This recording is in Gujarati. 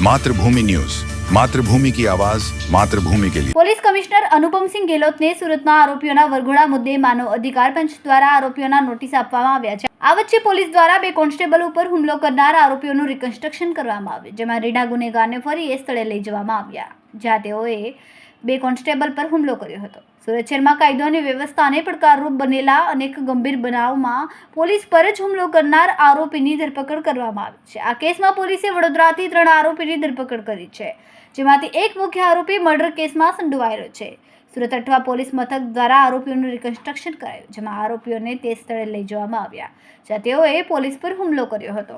मातृभूमि न्यूज मातृभूमि की आवाज मातृभूमि के लिए પોલીસ કમિશનર અનુપમસિંહ ગેહલોતને સુરતમાં આરોપીઓના વરઘોડા મુદ્દે માનવ અધિકાર પંચ દ્વારા આરોપીઓના નોટિસ આપવામાં આવ્યા છે આ વચ્ચે પોલીસ દ્વારા બે કોન્સ્ટેબલ ઉપર હુમલો કરનાર આરોપીઓનું રિકન્સ્ટ્રક્શન કરવામાં આવ્યું જેમાં રીઢા ગુનેગારને ફરી એ સ્થળે લઈ જવામાં આવ્યા જ્યાં તેઓએ બે કોન્સ્ટેબલ પર હુમલો કર્યો હતો. સુરત શહેરમાં કાયદો અને વ્યવસ્થાને પડકારરૂપ બનેલા અનેક ગંભીર બનાવમાં પોલીસ પર જ હુમલો કરનાર આરોપીની ધરપકડ કરવામાં આવી છે. આ કેસમાં પોલીસે વડોદરાથી ત્રણ આરોપીની ધરપકડ કરી છે. જેમાંથી એક મુખ્ય આરોપી મર્ડર કેસમાં સંડોવાયેલો છે. સુરત અઠવા પોલીસ મથક દ્વારા આરોપીઓનું રિકન્સ્ટ્રક્શન કરાયું, જેમાં આરોપીઓને તે સ્થળે લઈ જવામાં આવ્યા, જ્યાં તેઓએ પોલીસ પર હુમલો કર્યો હતો.